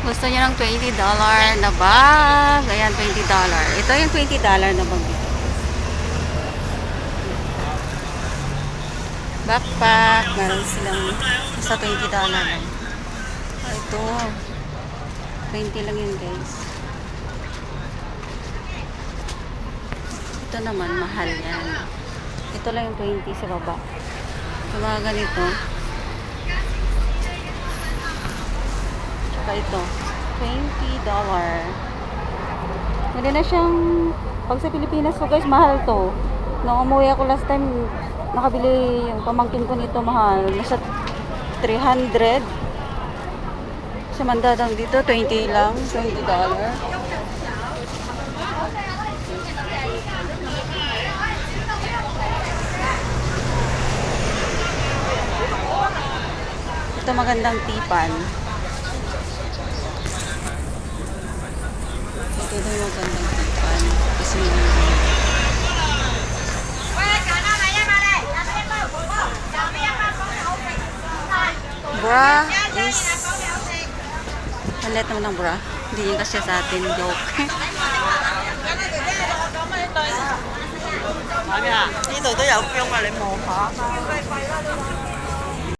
Gusto niyo ng $20 na bag. Ayan, $20. Ito yung $20 na bag dito. Backpack. Meron silang sa $20 lang. Ah, Ito. 20 lang yun guys. Ito naman, mahal yan. Ito lang yung 20 sa baba. Yung mga ganito. Tsaka ito. $20. Pwede na siyang, pag sa Pilipinas ko guys, mahal to. Nung umuwi ako last time, nakabili yung pamangkin ko nito mahal. Nasa 300. Sa mandadang dito, 20 lang. $20. Ito magandang tipan. Ito daw yung magandang tipan. Kasi bra is ang liit naman ng bra. Hindi yun kasi sa atin. Joke. 呢度都有标啊！你望下。